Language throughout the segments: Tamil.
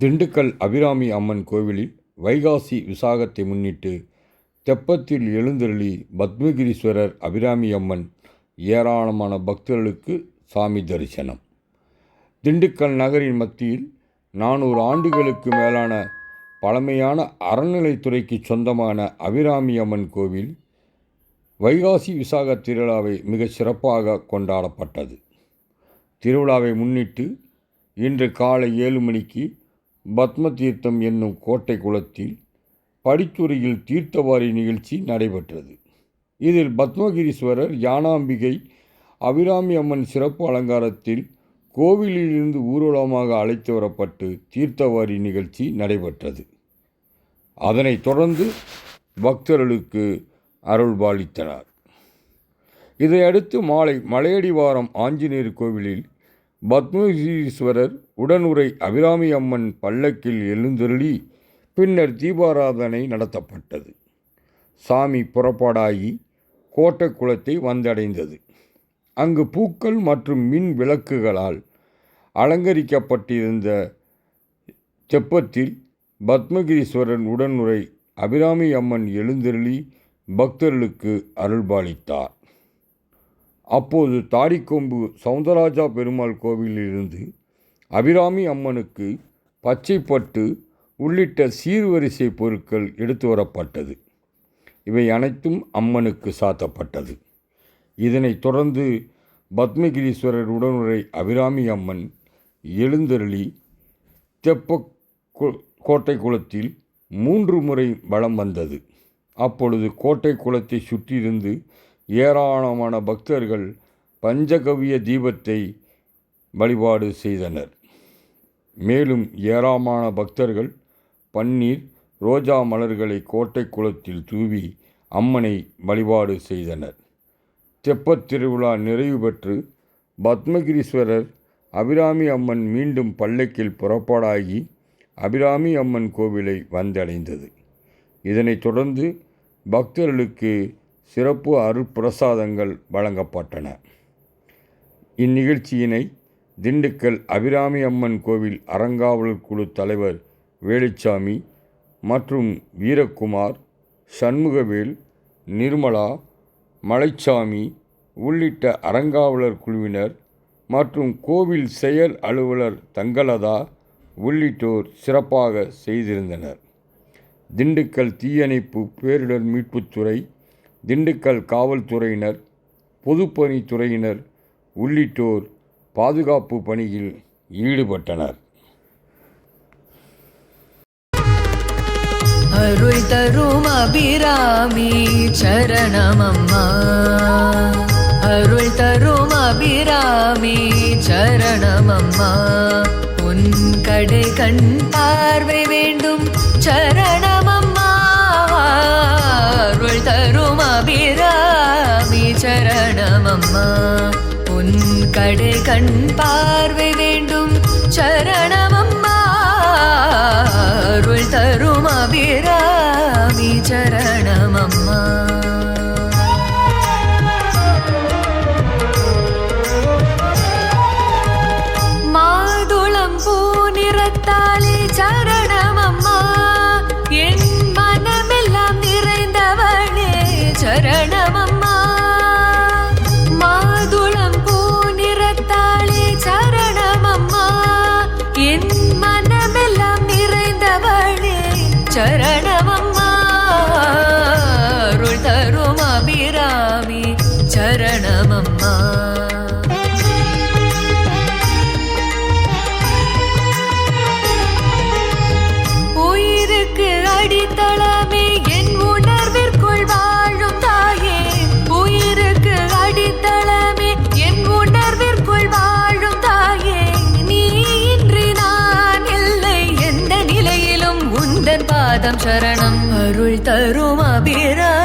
திண்டுக்கல் அபிராமி அம்மன் கோவிலில் வைகாசி விசாகத்தை முன்னிட்டு தெப்பத்தில் எழுந்தருளி பத்மகிரீஸ்வரர் அபிராமி அம்மன் ஏராளமான பக்தர்களுக்கு சாமி தரிசனம். திண்டுக்கல் நகரின் மத்தியில் நானூறு ஆண்டுகளுக்கு மேலான பழமையான அறநிலைத்துறைக்கு சொந்தமான அபிராமி அம்மன் கோவில் வைகாசி விசாக திருவிழாவை மிக சிறப்பாக கொண்டாடப்பட்டது. திருவிழாவை முன்னிட்டு இன்று காலை ஏழு மணிக்கு பத்ம தீர்த்தம் என்னும் கோட்டை குளத்தில் படித்துறையில் தீர்த்தவாரி நிகழ்ச்சி நடைபெற்றது. இதில் பத்மகிரீஸ்வரர் யானாம்பிகை அபிராமி அம்மன் சிறப்பு அலங்காரத்தில் கோவிலிலிருந்து ஊர்வலமாக அழைத்து வரப்பட்டு தீர்த்தவாரி நிகழ்ச்சி நடைபெற்றது. அதனைத் தொடர்ந்து பக்தர்களுக்கு அருள்பாலித்தனர். இதையடுத்து மாலை மலையடிவாரம் ஆஞ்சநேயர் கோவிலில் பத்மகிரீஸ்வரர் உடனுரை அபிராமி அம்மன் பல்லக்கில் எழுந்தருளி பின்னர் தீபாராதனை நடத்தப்பட்டது. சாமி புறப்பாடாகி கோட்டக்குளத்தை வந்தடைந்தது. அங்கு பூக்கள் மற்றும் மின் விளக்குகளால் அலங்கரிக்கப்பட்டிருந்த தெப்பத்தில் பத்மகிரீஸ்வரன் உடனுரை அபிராமி அம்மன் எழுந்தருளி பக்தர்களுக்கு அருள்பாலித்தார். அப்போது தாடிக்கொம்பு சவுந்தரராஜா பெருமாள் கோவிலிலிருந்து அபிராமி அம்மனுக்கு பச்சைப்பட்டு உள்ளிட்ட சீர்வரிசை பொருட்கள் எடுத்து வரப்பட்டது. இவை அனைத்தும் அம்மனுக்கு சாத்தப்பட்டது. இதனைத் தொடர்ந்து பத்மகிரீஸ்வரர் உடனுரை அபிராமி அம்மன் எழுந்தருளி தெப்ப கோட்டை குளத்தில் மூன்று முறை வளம் வந்தது. அப்பொழுது கோட்டை குளத்தை சுற்றியிருந்து ஏராளமான பக்தர்கள் பஞ்சகவிய தீபத்தை வழிபாடு செய்தனர். மேலும் ஏராளமான பக்தர்கள் பன்னீர் ரோஜா மலர்களை கோட்டை குளத்தில் தூவி அம்மனை வழிபாடு செய்தனர். தெப்பத் திருவிழா நிறைவு பெற்று பத்மகிரீஸ்வரர் அபிராமி அம்மன் மீண்டும் பல்லக்கில் புறப்பாடாகி அபிராமி அம்மன் கோவிலை வந்தடைந்தது. இதனைத் தொடர்ந்து பக்தர்களுக்கு சிறப்பு அருட்பிரசாதங்கள் வழங்கப்பட்டன. இந்நிகழ்ச்சியினை திண்டுக்கல் அபிராமி அம்மன் கோவில் அறங்காவலர் குழு தலைவர் வேலுச்சாமி மற்றும் வீரக்குமார் சண்முகவேல் நிர்மலா மலைச்சாமி உள்ளிட்ட அறங்காவலர் குழுவினர் மற்றும் கோவில் செயல் அலுவலர் தங்கலதா உள்ளிட்டோர் சிறப்பாக செய்திருந்தனர். திண்டுக்கல் தீயணைப்பு பேரிடர் மீட்புத்துறை திண்டுக்கல் காவல்துறையினர் பொதுப்பணித்துறையினர் உள்ளிட்டோர் பாதுகாப்பு பணியில் ஈடுபட்டனர். அருள் தரும் அபிராமி சரணமம்மா. அருள் தரும் அபிராமி சரணமம்மா. உன் கடை கண்பா சரணமம்மா உன் கடை கண் பார்வை வேண்டும். சரணமம்மா அருள் தரும் அபிராமி சரணமம்மா மாதுளம் பூ நிறத்தாலே சரணம். அருள் தரும் அபிரா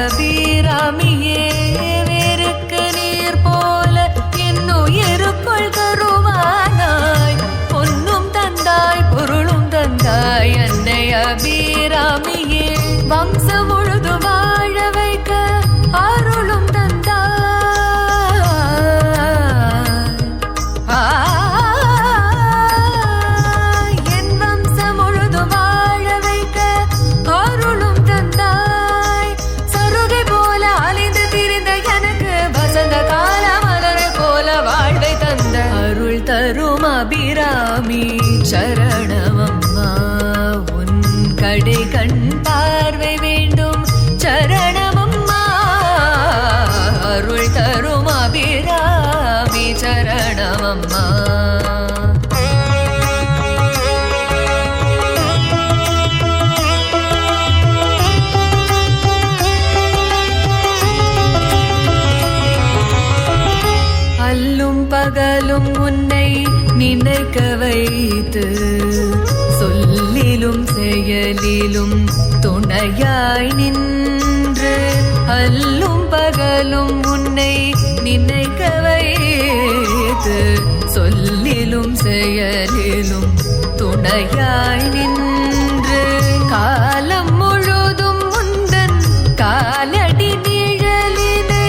நபி அபிராமி சரணமம்மா உன் கடை கண் பார்வை வேண்டும். சரணமம்மா அருள் தரும் அபிராமி சரணமம்மா பகலும் உன்னை நினைக்க வைத்து சொல்லிலும் செயலிலும் துணையாய் நின்று அல்லும் பகலும் உன்னை நினைக்க வைத்து சொல்லிலும் செயலிலும் துணையாய் நின்று காலம் முழுதும் முந்தன் காலடி நிழலினை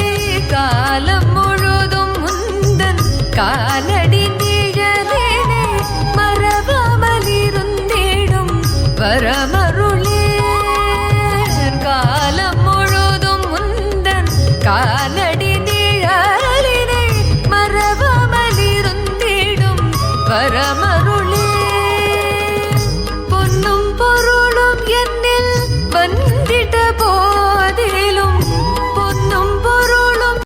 காலம் முழுதும் முந்தன் கால